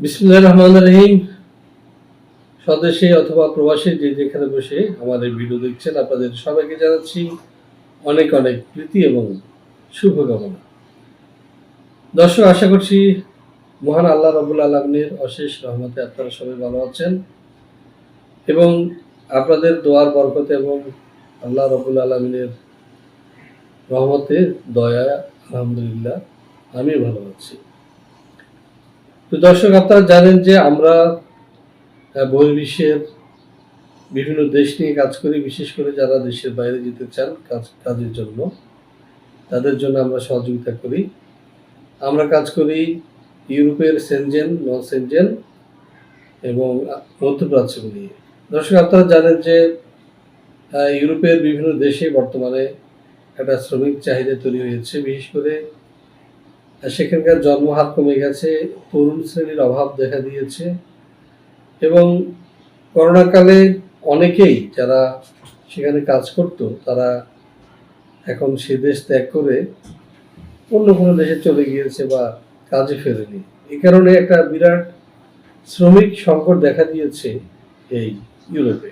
বিসমুল্লাহ রহমান রহিম। স্বদেশে অথবা প্রবাসে যে যেখানে বসে আমাদের ভিডিও দেখছেন, আপনাদের সবাইকে জানাচ্ছি অনেক অনেক প্রীতি এবং শুভকামনা। দর্শক, আশা করছি মহান আল্লাহ রবুল আলমিনের অশেষ রহমতে আপনারা সবাই ভালো আছেন এবং আপনাদের দোয়ার বরকতে এবং আল্লাহ রবুল আলমিনের রহমতে, দয়া, আলহামদুলিল্লাহ, আমি ভালো আছি। তো দর্শক, আপনারা জানেন যে আমরা বহির্বিশ্বের বিভিন্ন দেশ নিয়ে কাজ করি, বিশেষ করে যারা দেশের বাইরে যেতে চান কাজ, কাজের জন্য, তাদের জন্য আমরা সহযোগিতা করি। আমরা কাজ করি ইউরোপের সেনজেন নন সেনজেন এবং মধ্যপ্রাচ্য নিয়ে। দর্শক, আপনারা জানেন যে ইউরোপের বিভিন্ন দেশে বর্তমানে একটা শ্রমিক চাহিদা তৈরি হয়েছে, বিশেষ করে সেখানকার জন্মহার কমে গেছে, তরুণ শ্রেণির অভাব দেখা দিয়েছে এবং করোনাকালে অনেকেই যারা সেখানে কাজ করত, তারা এখন সে দেশ ত্যাগ করে অন্য কোনো দেশে চলে গিয়েছে বা কাজে ফেরেনি। এ কারণে একটা বিরাট শ্রমিক সংকট দেখা দিয়েছে এই ইউরোপে।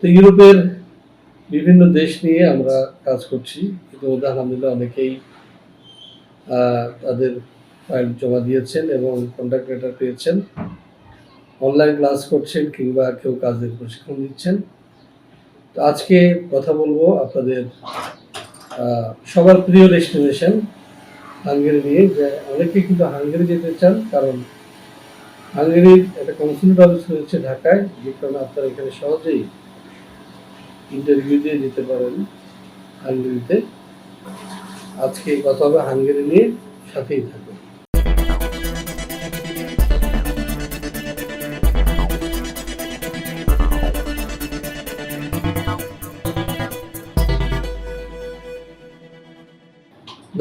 তো ইউরোপের বিভিন্ন দেশ নিয়ে আমরা কাজ করছি। কিন্তু আলহামদুলিল্লাহ অনেকেই তাদের ফাইল জমা দিয়েছেন এবং কন্ট্যাক্ট লেটার পেয়েছেন। অনলাইন ক্লাস করছেন কিংবা কেউ কাজের প্রশিক্ষণ দিচ্ছেন তো আজকে কথা বলব আপনাদের সবার প্রিয় ডেস্টিনেশন হাঙ্গেরি নিয়ে। যে অনেকে কিন্তু হাঙ্গেরি যেতে চান, কারণ হাঙ্গেরির একটা কনসুলেট অফিস রয়েছে ঢাকায়, যে কারণে আপনারা এখানে সহজেই ইন্টারভিউ দিয়ে যেতে পারেন হাঙ্গেরিতে। আজকে কথা হবে, হাঙ্গেরি নিয়ে সাথেই থাকুন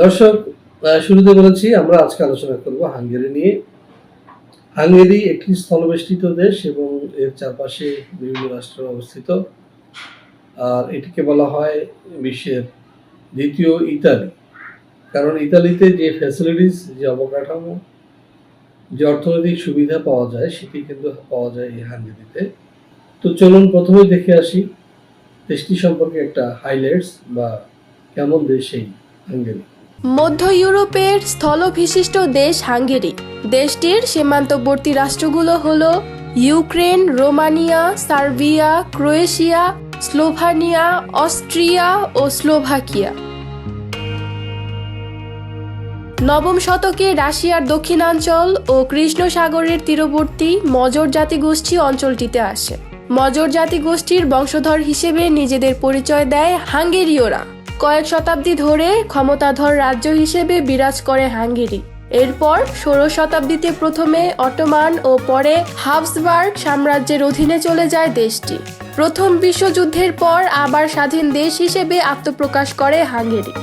দর্শক শুরুতে বলেছি, আমরা আজকে আলোচনা করব হাঙ্গেরি নিয়ে। হাঙ্গেরি একটি স্থলবেষ্টিত দেশ এবং এর চারপাশে বিভিন্ন রাষ্ট্র অবস্থিত। আর এটিকে বলা হয় বিশ্বের দ্বিতীয় ইতালি। কারণ ইতালিতে যে ফ্যাসিলিটিস যে অবকাঠামো, যে অর্থনৈতিক সুবিধা পাওয়া যায়, সেটি কিন্তু পাওয়া যায় এই হাঙ্গেরিতে। তো চলুন প্রথমেই দেখে আসি দেশটি সম্পর্কে একটা হাইলাইটস বা কেমন দেশ এই হাঙ্গেরি। মধ্য ইউরোপের স্থলবিশিষ্ট দেশ হাঙ্গেরি। দেশটির সীমান্তবর্তী রাষ্ট্রগুলো হল Ukraine, Romania, Serbia, Croatia, Slovenia, Austria ও স্লোভাকিয়া। নবম শতকে রাশিয়ার দক্ষিণাঞ্চল ও কৃষ্ণ সাগরের তীরবর্তী মজর জাতিগোষ্ঠী অঞ্চলটিতে আসে। মজর জাতিগোষ্ঠীর বংশধর হিসেবে নিজেদের পরিচয় দেয় হাঙ্গেরীয়রা। কয়েক শতাব্দী ধরে ক্ষমতাধর রাজ্য হিসেবে বিরাজ করে হাঙ্গেরি। এরপর ষোড়শ শতাব্দীতে প্রথমে অটোমান ও পরে হাবসবার্গ সাম্রাজ্যের অধীনে চলে যায় দেশটি। প্রথম বিশ্বযুদ্ধের পর আবার স্বাধীন দেশ হিসেবে আত্মপ্রকাশ করে হাঙ্গেরি।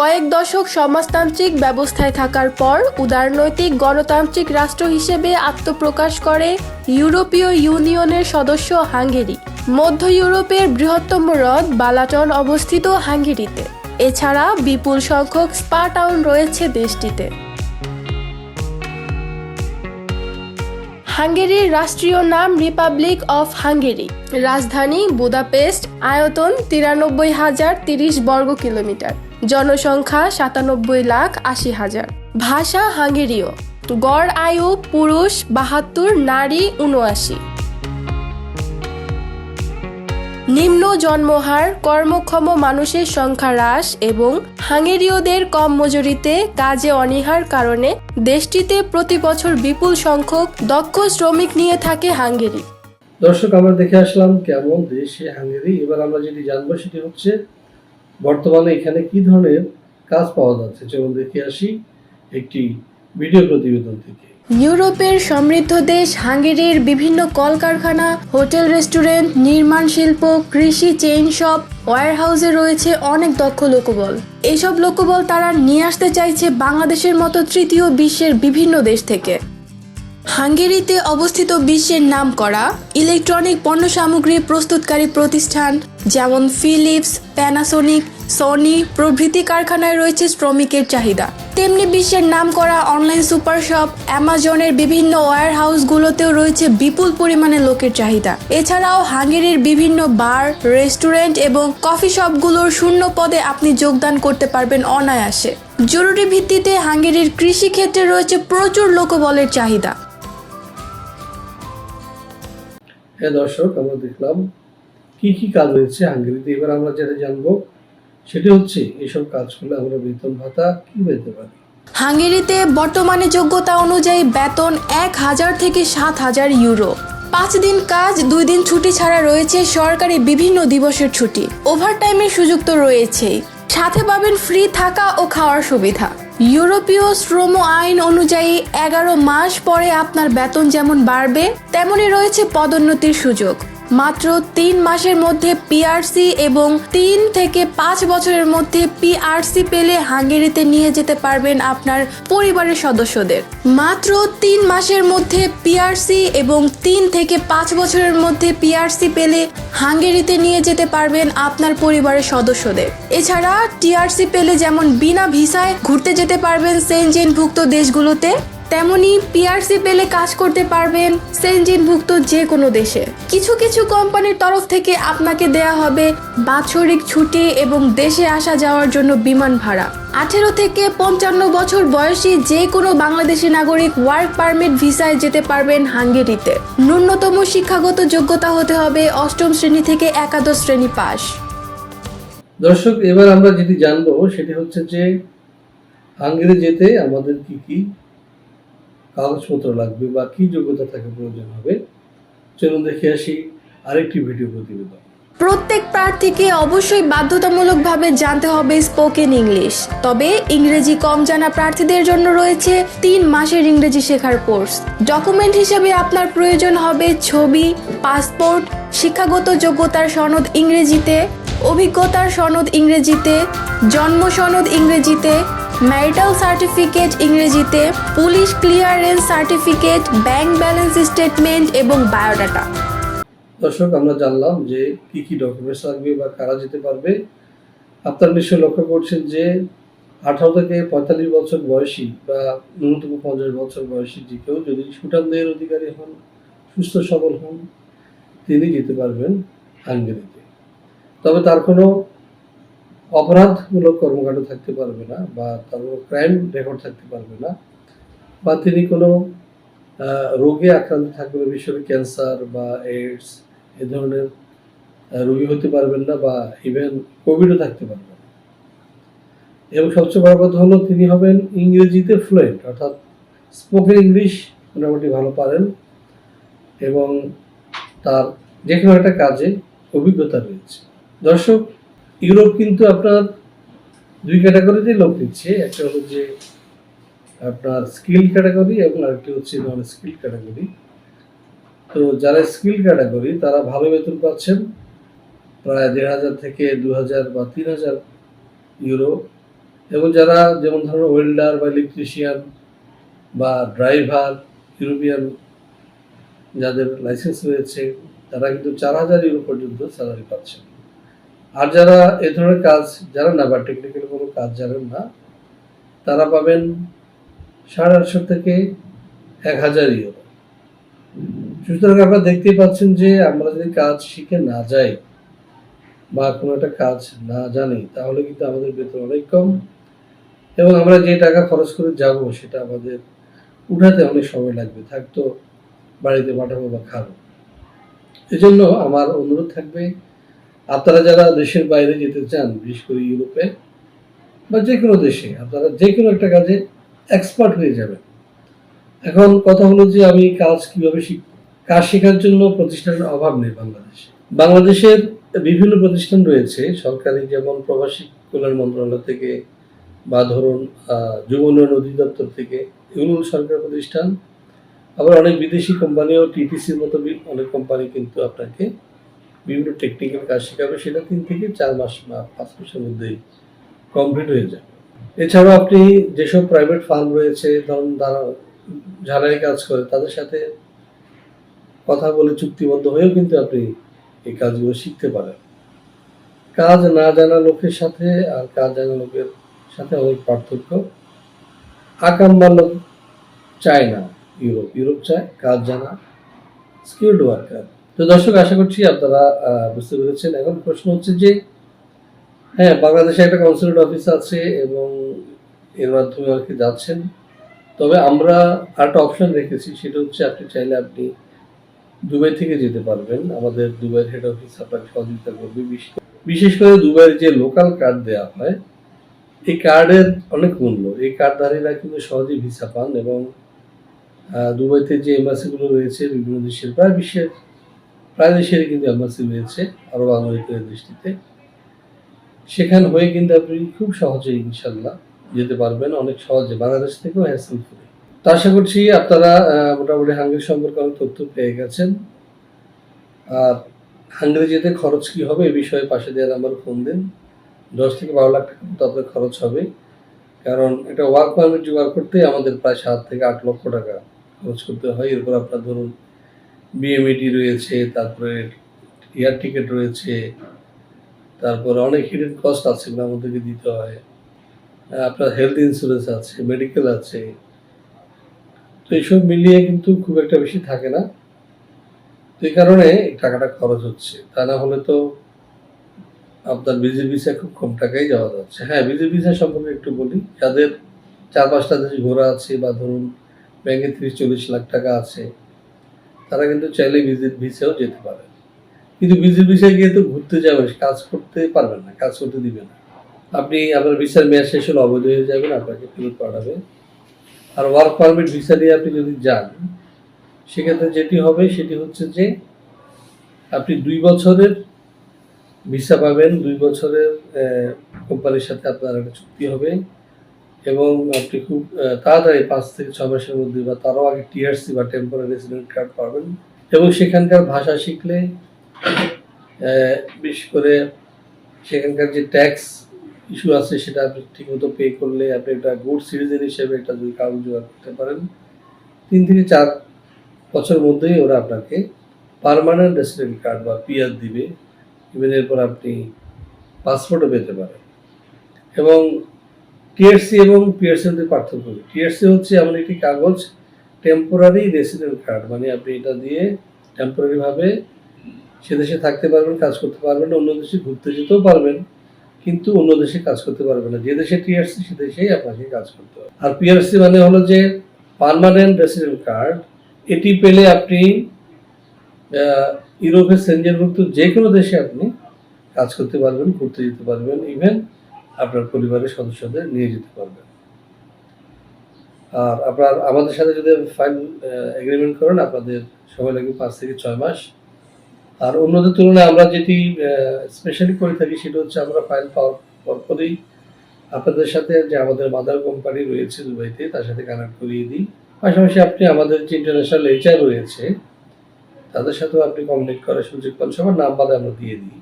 কয়েক দশক সমাজতান্ত্রিক ব্যবস্থায় থাকার পর উদারনৈতিক গণতান্ত্রিক রাষ্ট্র হিসেবে আত্মপ্রকাশ করে ইউরোপীয় ইউনিয়নের সদস্য হাঙ্গেরি। মধ্য ইউরোপের বৃহত্তম হ্রদ বালাটন অবস্থিত হাঙ্গেরিতে। এছাড়া বিপুল সংখ্যক স্পা টাউন রয়েছে দেশটিতে। হাঙ্গেরির রাষ্ট্রীয় নাম রিপাবলিক অফ হাঙ্গেরি। রাজধানী বুদাপেস্ট, আয়তন তিরানব্বই হাজার তিরিশ বর্গ কিলোমিটার জনসংখ্যা সাতানব্বই লাখ আশি হাজার। ভাষা হাঙ্গেরীয়। গড় আয়ু পুরুষ বাহাত্তর, নারী উনআশি নিম্ন জন্মহার, কর্মক্ষম মানুষের সংখ্যা হ্রাস এবং হাঙ্গেরীয়দের কম মজুরিতে কাজে অনীহার কারণে দেশটিতে প্রতি বছর বিপুল সংখ্যক দক্ষ শ্রমিক নিয়ে থাকে হাঙ্গেরি। দর্শক, আমরা দেখে আসলাম কেমন দেশ হাঙ্গেরি। এবার আমরা যেটি জানব সেটি হচ্ছে বর্তমানে এখানে কি ধরনের কাজ পাওয়া যাচ্ছে? চলুন দেখে আসি একটি ভিডিও প্রতিবেদন থেকে। ইউরোপের সমৃদ্ধ দেশ হাঙ্গেরির বিভিন্ন কলকারখানা, হোটেল রেস্টুরেন্ট, নির্মাণ শিল্প, কৃষি চেইন শপ, ওয়ারহাউসে রয়েছে অনেক দক্ষ লোকবল। এইসব লোকবল তারা নিয়ে আসতে চাইছে বাংলাদেশের মতো তৃতীয় বিশ্বের বিভিন্ন দেশ থেকে। হাঙ্গেরিতে অবস্থিত বিশ্বের নামকরা ইলেকট্রনিক পণ্য সামগ্রী প্রস্তুতকারী প্রতিষ্ঠান, যেমন ফিলিপস প্যানাসোনিক সনি প্রভৃতি কারখানায় রয়েছে শ্রমিকের চাহিদা। তেমনি বিশ্বের নামকরা অনলাইন সুপার শপ অ্যামাজনের বিভিন্ন ওয়্যার হাউসগুলোতেও রয়েছে বিপুল পরিমাণে লোকের চাহিদা। এছাড়াও হাঙ্গেরির বিভিন্ন বার, রেস্টুরেন্ট এবং কফি শপগুলোর শূন্য পদে আপনি যোগদান করতে পারবেন অনায়াসে। জরুরি ভিত্তিতে হাঙ্গেরির কৃষি ক্ষেত্রে রয়েছে প্রচুর লোকবলের চাহিদা। হ্যাঁ দর্শক, আমরা দেখলাম কি কি কাজ রয়েছে হাঙ্গেরিতে এবার আমরা যেটা জানব, সেটা হচ্ছে এসব কাজ করলে আমরা বেতন ভাতা কি পেতে পারি? হাঙ্গেরিতে বর্তমানে যোগ্যতা অনুযায়ী বেতন এক হাজার থেকে সাত হাজার ইউরো। পাঁচ দিন কাজ, দুই দিন ছুটি ছাড়া রয়েছে সরকারি বিভিন্ন দিবসের ছুটি। ওভারটাইমের সুযোগ তো রয়েছেই। সাথে পাবেন ফ্রি থাকা ও খাওয়ার সুবিধা। ইউরোপীয় শ্রম আইন অনুযায়ী এগারো মাস পরে আপনার বেতন যেমন বাড়বে, তেমনই রয়েছে পদোন্নতির সুযোগ। মাত্র তিন মাসের মধ্যে পিআরসি এবং তিন থেকে পাঁচ বছরের মধ্যে পিআরসি পেলে হাঙ্গেরিতে নিয়ে যেতে পারবেন আপনার পরিবারের সদস্যদের। মাত্র তিন মাসের মধ্যে পিআরসি এবং তিন থেকে পাঁচ বছরের মধ্যে পিআরসি পেলে হাঙ্গেরিতে নিয়ে যেতে পারবেন আপনার পরিবারের সদস্যদের। এছাড়া টিআরসি পেলে যেমন বিনা ভিসায় ঘুরতে যেতে পারবেন সেনজেনভুক্ত দেশগুলোতে। তেমনি পিআরসি পেলে কাজ করতে পারবেন সেনজিনভুক্ত যে কোনো দেশে। কিছু কিছু কোম্পানির তরফ থেকে আপনাকে দেয়া হবে বাৎসরিক ছুটি এবং দেশে আসা যাওয়ার জন্য বিমান ভাড়া। আঠেরো থেকে পঞ্চান্ন বছর বয়সী যে কোনো বাংলাদেশি নাগরিক ওয়ার্ক পারমিট ভিসায় যেতে পারবেন হাঙ্গেরিতে। ন্যূনতম শিক্ষাগত যোগ্যতা হতে হবে অষ্টম শ্রেণি থেকে একাদশ শ্রেণি পাস। দর্শক, এবার আমরা যেটি জানব সেটি হচ্ছে যে হাঙ্গেরি যেতে আমাদের কি কি কাগজপত্র লাগবে বা কি যোগ্যতা থাকা প্রয়োজন হবে, চলুন দেখে আসি আরেকটি ভিডিও প্রতিবেদন। প্রত্যেক প্রার্থীকে অবশ্যই বাধ্যতামূলকভাবে জানতে হবে স্পোকেন ইংলিশ। তবে ইংরেজি কম জানা প্রার্থীদের জন্য রয়েছে তিন মাসের ইংরেজি শেখার কোর্স। ডকুমেন্ট হিসেবে আপনার প্রয়োজন হবে ছবি, পাসপোর্ট, শিক্ষাগত যোগ্যতার সনদ ইংরেজিতে, অভিজ্ঞতার সনদ ইংরেজিতে, জন্ম সনদ ইংরেজিতে ম্যারিটাল সার্টিফিকেট ইংরেজিতে police clearance certificate bank balance statement এবং বায়োডাটা দর্শক, আমরা জানলাম যে কি কি ডকুমেন্টস লাগবে বা কারা যেতে পারবে। আপনার নিশ্চয় লক্ষ্য করছেন যে আঠারো থেকে পঁয়তাল্লিশ বছর বয়সী বা ন্যূনতম পঞ্চাশ বছর বয়সী যে কেউ যদি সুঠামদের অধিকারী হন, সুস্থ সবল হন, তিনি যেতে পারবেন হাঙ্গেরিতে তবে তার কোনো অপরাধমূলক কর্মকাণ্ড থাকতে পারবে না বা তার কোনো ক্রাইম রেকর্ড থাকতে পারবে না বা তিনি কোনো রোগে আক্রান্ত থাকবে বিশেষ ক্যান্সার বা এইডস এ ধরনের রোগী হতে পারবেন না বা ইভেন কোভিডও থাকতে পারবেন না। এবং সবচেয়ে বড় কথা হলো তিনি হবেন ইংরেজিতে ফ্লুয়েন্ট অর্থাৎ স্পোকেন ইংলিশ মোটামুটি ভালো পারেন এবং তার যে কোনো একটা কাজে অভিজ্ঞতা রয়েছে। দর্শক ইউরোপ কিন্তু আপনার দুই ক্যাটাগরিতেই লোক দিচ্ছে একটা হলো যে আপনার স্কিল ক্যাটাগরি এবং আরেকটি হচ্ছে নন স্কিল ক্যাটাগরি। তো যারা স্কিল ক্যাটাগরি, তারা ভালো বেতন পাচ্ছেন। প্রায় দেড় হাজার থেকে দু হাজার বা তিন হাজার ইউরো। এবং যারা যেমন ধরুন ওয়েল্ডার বা ইলেকট্রিশিয়ান বা ড্রাইভার, ইউরোপিয়ান যাদের লাইসেন্স রয়েছে, তারা কিন্তু চার হাজার ইউরো পর্যন্ত স্যালারি পাচ্ছেন। আর যারা এ ধরনের কাজ জানেন না বা টেকনিক্যাল কোনো কাজ জানেন না, তারা পাবেন সাড়ে আটশো থেকে এক হাজার ইউরো। সুতরাং আপনারা দেখতেই পাচ্ছেন যে আমরা যদি কাজ শিখে না যাই বা কোনো একটা কাজ না জানি, তাহলে কিন্তু আমাদের বেতন অনেক কম এবং আমরা যে টাকা খরচ করে যাব সেটা আমাদের উঠাতে অনেক সময় লাগবে, থাকতো বাড়িতে পাঠাবো বা খাব। এজন্য আমার অনুরোধ থাকবে আপনারা যারা দেশের বাইরে যেতে চান, বিশেষ করে ইউরোপে বা যে কোনো দেশে, আপনারা যে কোনো একটা কাজে এক্সপার্ট হয়ে যাবেন। এখন কথা হলো যে আমি কাজ কীভাবে শিখব? কাজ শেখার জন্য প্রতিষ্ঠানের অভাব নেই বাংলাদেশে। বাংলাদেশের বিভিন্ন প্রতিষ্ঠান রয়েছে, সরকারি যেমন প্রবাসী কল্যাণ মন্ত্রণালয় থেকে বা ধরুন যুব উন্নয়ন অধিদপ্তর থেকে এগুলো সরকারি প্রতিষ্ঠান। আবার অনেক বিদেশি কোম্পানিও টিটিসির মতো অনেক কোম্পানি কিন্তু আপনাকে বিভিন্ন টেকনিক্যাল কাজ শেখাবে, সেটা তিন থেকে চার মাস বা পাঁচ মাসের মধ্যেই কমপ্লিট হয়ে যাবে। এছাড়াও আপনি যেসব প্রাইভেট ফার্ম রয়েছে, ধরুন তারা ঝালাই কাজ করে, তাদের সাথে কথা বলে চুক্তিবদ্ধ হয়েও কিন্তু আপনি এই কাজগুলো শিখতে পারেন। কাজ না জানা লোকের সাথে আর কাজ জানা লোকের সাথে অনেক পার্থক্য। আকাম্বা লোক চায় না, ইউরোপ ইউরোপ চায় কাজ জানা স্কিল্ড ওয়ার্কার তো দর্শক, আশা করছি আপনারা বুঝতে পেরেছেন। এখন প্রশ্ন হচ্ছে যে হ্যাঁ বাংলাদেশে একটা কনসুলেট অফিস আছে এবং এর মাধ্যমে আর কি যাচ্ছেন। তবে আমরা আরেকটা অপশন রেখেছি, সেটা হচ্ছে আপনি চাইলে আপনি দুবাই থেকে যেতে পারবেন। আমাদের দুবাইয়ের হেড অফিস আপনাকে সহযোগিতা করবে। বিশেষ করে দুবাইয়ের যে লোকাল কার্ড দেওয়া হয়, এই কার্ডের অনেক মূল্য। এই কার্ডধারীরা কিন্তু সহজেই ভিসা পান এবং দুবাইতে যে এম্বাসিগুলো রয়েছে বিভিন্ন দেশের, প্রায় বিশ্বের প্রায় দেশেরই কিন্তু এম্বাসি রয়েছে আরব আমেরিকার দৃষ্টিতে। সেখান হয়ে কিন্তু আপনি খুব সহজেই ইনশাল্লাহ যেতে পারবেন, অনেক সহজে বাংলাদেশ থেকেও হ্যাসেল ফ্রি তো আশা করছি আপনারা মোটামুটি হাঙ্গেরি সম্পর্কে অনেক তথ্য পেয়ে গেছেন। আর হাঙ্গেরি যেতে খরচ কি হবে এ বিষয়ে পাশে দেওয়ার নাম্বার ফোন দিন। দশ থেকে বারো লাখ টাকা মতো আপনার খরচ হবে। কারণ এটা ওয়ার্ক পারমিট জোগাড় করতে আমাদের প্রায় সাত থেকে আট লক্ষ টাকা খরচ করতে হয়। এরপর আপনার ধরুন বিএমইটি রয়েছে, তারপরে এয়ার টিকিট রয়েছে, তারপরে অনেক হিডেন কস্ট আছে এগুলো আমাদেরকে দিতে হয়। আপনার হেলথ ইন্স্যুরেন্স আছে মেডিকেল আছে। তো এইসব মিলিয়ে কিন্তু খুব একটা বেশি থাকে না। তো এই কারণে টাকাটা খরচ হচ্ছে। তা না হলে তো আপনার বিজি ভিসা খুব কম টাকায় যাওয়া যাচ্ছে। হ্যাঁ বিজি ভিসা সম্পর্কে একটু বলি। যাদের চার পাঁচটা দেশ ঘোরা আছে বা ধরুন ব্যাংকে তিরিশ চল্লিশ লাখ টাকা আছে তারা কিন্তু চাইলে ভিজিট ভিসাও যেতে পারে। কিন্তু ভিজিট ভিসা গিয়ে তো ঘুরতে যাবেন কাজ করতে পারবেন না, কাজ করতে দিবে না। আপনি আপনার ভিসার মেয়াদ শেষ হলে অবৈধ হয়ে যাবেন, আপনাকে ফেরত পাঠাবে। আর ওয়ার্ক পারমিট ভিসা দিয়ে আপনি যদি যান, সেক্ষেত্রে যেটি হবে সেটি হচ্ছে যে, আপনি দুই বছরের ভিসা পাবেন, দুই বছরের কোম্পানির সাথে আপনার একটা চুক্তি হবে। এবং আপনি খুব তাড়াতাড়ি পাঁচ থেকে ছ মাসের মধ্যে বা তারও আগে টিআরসি বা টেম্পোরারি রেসিডেন্ট কার্ড পাবেন। এবং সেখানকার ভাষা শিখলে বিশেষ করে সেখানকার যে ট্যাক্স ইস্যু আছে সেটা আপনি ঠিকমতো পে করলে আপনি একটা গুড সিটিজেন হিসেবে একটা যদি কাগজ জোগাড় করতে পারেন, তিন থেকে চার বছর মধ্যেই ওরা আপনাকে পার্মানেন্ট রেসিডেন্ট কার্ড বা পিআর দিবে। ইভেন এরপর আপনি পাসপোর্টও পেতে পারেন। এবং টিআরসি এবং পিআরসি মধ্যে পার্থক্য টিআরসি হচ্ছে এমন একটি কাগজ টেম্পোরারি রেসিডেন্ট কার্ড মানে আপনি এটা দিয়ে টেম্পোরারিভাবে সে দেশে থাকতে পারবেন, কাজ করতে পারবেন অন্য দেশে ঘুরতে যেতেও পারবেন, কিন্তু অন্য দেশে কাজ করতে পারবেন না। যে দেশে টিআরসি সে দেশেই আপনাকে কাজ করতে হবে। আর পিআরসি মানে হলো যে পার্মানেন্ট রেসিডেন্ট কার্ড এটি পেলে আপনি ইউরোপের সেঞ্জনভুক্ত যে কোনো দেশে আপনি কাজ করতে পারবেন, ঘুরতে যেতে পারবেন ইভেন আপনার পরিবারের সদস্যদের নিয়ে যেতে পারবেন। আর আপনার, আমাদের সাথে যদি ফাইল এগ্রিমেন্ট করেন, আপনাদের সময় লাগবে পাঁচ থেকে ছয় মাস। আর অন্যদের তুলনায় আমরা যেটি স্পেশালি করে থাকি সেটা হচ্ছে আমরা ফাইল পাওয়ার পরপরই আপনাদের সাথে যে আমাদের মাদার কোম্পানি রয়েছে দুবাইতে, তার সাথে কানেক্ট করিয়ে দিই। পাশাপাশি আপনি আমাদের যে ইন্টারন্যাশনাল এইচআর রয়েছে, তাদের সাথেও আপনি কমিউনিকেট করার সুযোগ পান। সবার নাম্বার আমরা দিয়ে দিই।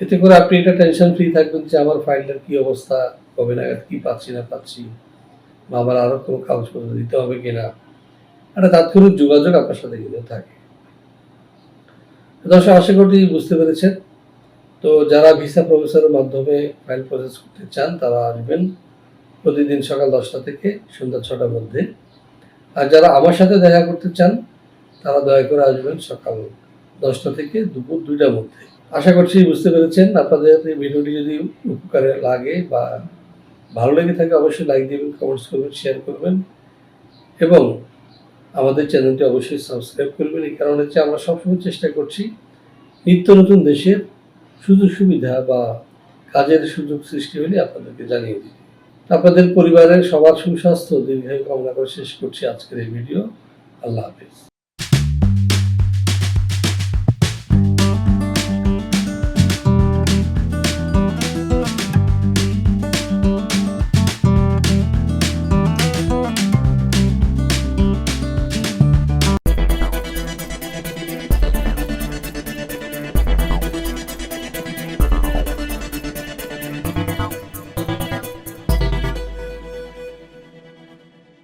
এতে করে আপনি এটা টেনশন ফ্রি থাকবেন যে আমার ফাইলটার কি অবস্থা, কবে নাগাদ কি পাচ্ছি, না পাচ্ছি, বা আমার আরও কোনো কাগজপত্র দিতে হবে কিনা। একটা তাৎক্ষণিক যোগাযোগ আপনার সাথে কিন্তু থাকে। দর্শক, আশা করি বুঝতে পেরেছেন। তো যারা ভিসা প্রফেসরের মাধ্যমে ফাইল প্রসেস করতে চান, তারা আসবেন প্রতিদিন সকাল দশটা থেকে সন্ধ্যা ছটার মধ্যে। আর যারা আমার সাথে দেখা করতে চান, তারা দয়া করে আসবেন সকাল দশটা থেকে দুপুর দুইটার মধ্যে। আশা করছি বুঝতে পেরেছেন। আপনাদের এই ভিডিওটি যদি উপকারে লাগে বা ভালো লেগে থাকে, অবশ্যই লাইক দিবেন কমেন্টস করবেন শেয়ার করবেন এবং আমাদের চ্যানেলটি অবশ্যই সাবস্ক্রাইব করবেন। এই কারণে হচ্ছে আমরা সবসময় চেষ্টা করছি নিত্য নতুন দেশের সুযোগ সুবিধা বা কাজের সুযোগ সৃষ্টি হলে আপনাদেরকে জানিয়ে দিই। আপনাদের পরিবারের সবার সুস্বাস্থ্য, দীর্ঘায়ু কামনা করে শেষ করছি আজকের এই ভিডিও। আল্লাহ হাফিজ।